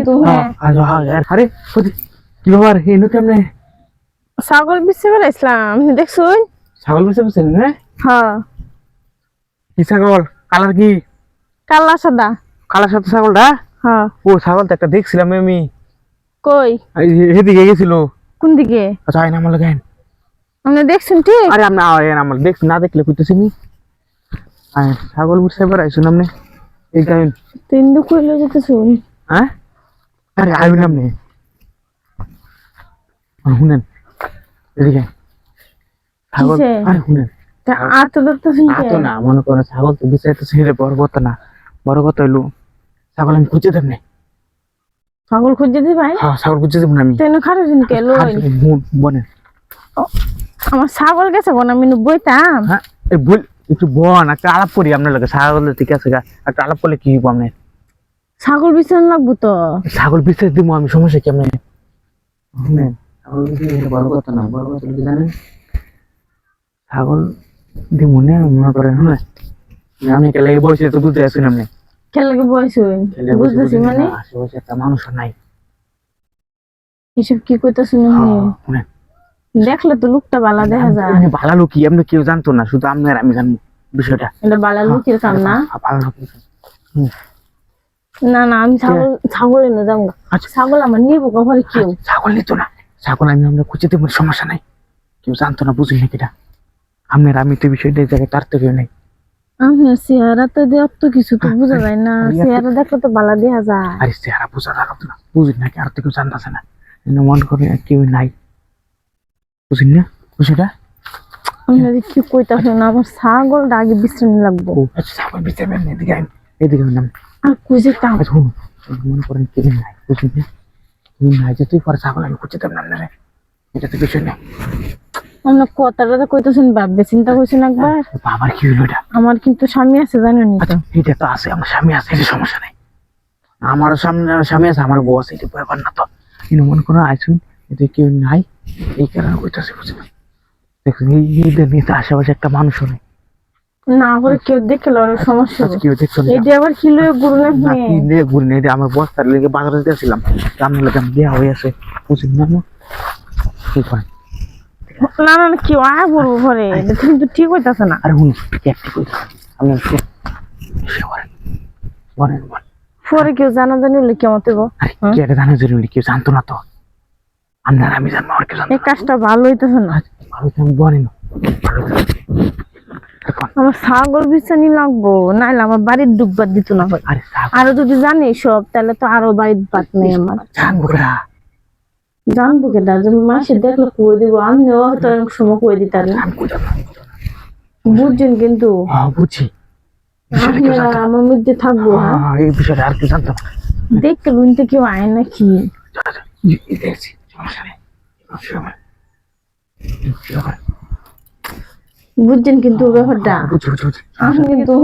কিন্তু হ্যাঁ আরে কি ব্যাপার? এনু কেমনে? ছাগল বিচে বেড়াইছিলাম আপনি দেখছুন? ছাগল না হ্যাঁ? কি ছাগল? কালার কি? কালা সাদা। কালার সাথে ছাগলটা? হ্যাঁ। ও একটা দেখছিলাম আমি। কই? এদিকে গেছিল। কোন দিকে? আচ্ছা আইন আমার লাগাইন আপনি দেখছেন ঠিক? আরে আপনি আইন আমার দেখ না দেখলে কইতেছি নি ছাগল বুঝতে পারাইছুন আপনি এই গাইন তিন দু কইলে যেতেছুন হ্যাঁ? আরে আইবেন আপনি শুনেন এদিকে। ছাগল? আরে শুনেন। আত না মনে করে ছাগল তো বিচাইতে ছেড়ে বড় কথা না। বড় কথা হইল ছাগল আমি খুঁজে দেব না। ছাগল খুঁজে দি ভাই হ্যাঁ ছাগল খুঁজে দেব না আমি। তেন কে? আমার ছাগল গেছে কোন আমি বইতাম। হ্যাঁ বল একটু বন একটা আলাপ করি আপনার লোকে ছাগল ঠিক আছে একটা আলাপ করলে কি হইব আপনার? ছাগল বিছান লাগবো তো। ছাগল বিচার দিব আমি সমস্যা কি আপনার শুনেন ছাগল বিচার এটা বড় কথা না বড় কথা জানেন? ছাগল দি মনে মনে করেন হ্যাঁ? আমি কেলে বসে তো বুঝতে আসুন আপনি খেলাকে বসে? বুঝতেছি মানে? আশেপাশে একটা মানুষ নাই। এসব কি আপনি হ্যাঁ, দেখলে তো লুকটা বালা দেখা যায়। আপনি ভালো লোক কি আপনি কেউ জানতো না শুধু আপনার আমি জানব বিষয়টা। এটা বালা লুকের কাম না? হ্যাঁ, ভালো লোক না না আমি ছাগল ছাগল এনে যাব। আচ্ছা। ছাগল আমার ঘরে কেউ ছাগল নিত না। ছাগল আমি আমরা খুঁজে দেবো সমস্যা নাই। কেউ জানতো না বুঝলি নাকি এটা? আপনার আমি তো বিষয়টা জায়গায় তার তো কেউ নেই। আমার চেহারা তো দিয়ে অত কিছু তো বোঝা যায় না। চেহারা দেখলে তো বালা দেখা যায়। আরে চেহারা বোঝা থাকতো না। বুঝলি নাকি? আর তো কেউ জানতেছে না। মন করে কেউ নাই। বুঝলি না বিষয়টা? যদি কি কইতাছ না আমার ছাগলটা আগে বিশ্রাম লাগবো। আচ্ছা ছাগল পেন এদিকে আমি আর খুঁজে কাম আচ্ছা মনে করেন নাই বুঝলি না নাই যে তুই পরে ছাগল আমি খুঁজে দেব না আপনারে। এটা তো বিষয় আমরা কথাটা তো কইতাছেন ভাববে চিন্তা করছেন একবার। বাবার কি হলো এটা? আমার কিন্তু স্বামী আছে জানেন তো। আচ্ছা এটা তো আছে আমার স্বামী আছে এটা সমস্যা নাই। আমারও সামনে স্বামী আছে আমার বউ আছে এটা ব্যাপার না তো। কিন্তু মনে করো আইসুন এটা কেউ নাই এই কারণে কইতাছে দেখুন এই আশেপাশে একটা মানুষও নেই। না করে কেউ দেখলে ওর সমস্যা আজ কেউ দেখছ না। আবার কি লয়ে গুরু না না কি ঘুরি নেই আমার বস্তার লেগে বাজারে আমি দেওয়া হয়ে আছে। বুঝলেন না না? না না না, কেউ আয় বলব কিন্তু ঠিক হইতাছে না। আরে হুন কইতাছে আমি পরে কেউ জানা জানি হলে কেমন আরে কি এটা জানা জরুরি কেউ জানতো না তো। আপনার আমি জানব আর কেউ জানতো এই কাজটা ভালো হইতাছে না। ভালো তো আমি বলেন ভালো তো। দেখুন, আমার ছাগল বিছানি লাগবো নাইলে আমার বাড়ির ডুববার দিত না আরে যদি জানি সব তাহলে তো আরও বাড়ির বাত নেই আমার। জানব কেডা? জানব কেটা মাসে দেখলে কই দিব আমিও হয়তো অনেক সময় কই দিতাম? বুঝছেন কিন্তু? হ্যাঁ, বুঝছি। না। আমার মধ্যে থাকব হ্যাঁ? হ্যাঁ, এই বিষয়টা আর কেউ জানতো না দেখতে গুনতে কেউ আয় নাকি? দেখছি, সমস্যা নেই। সমস্যা হবে না। সমস্যা হবে না। বুঝছেন কিন্তু ব্যাপারটা? বুঝছি, বুঝছি, বুঝছি। কিন্তু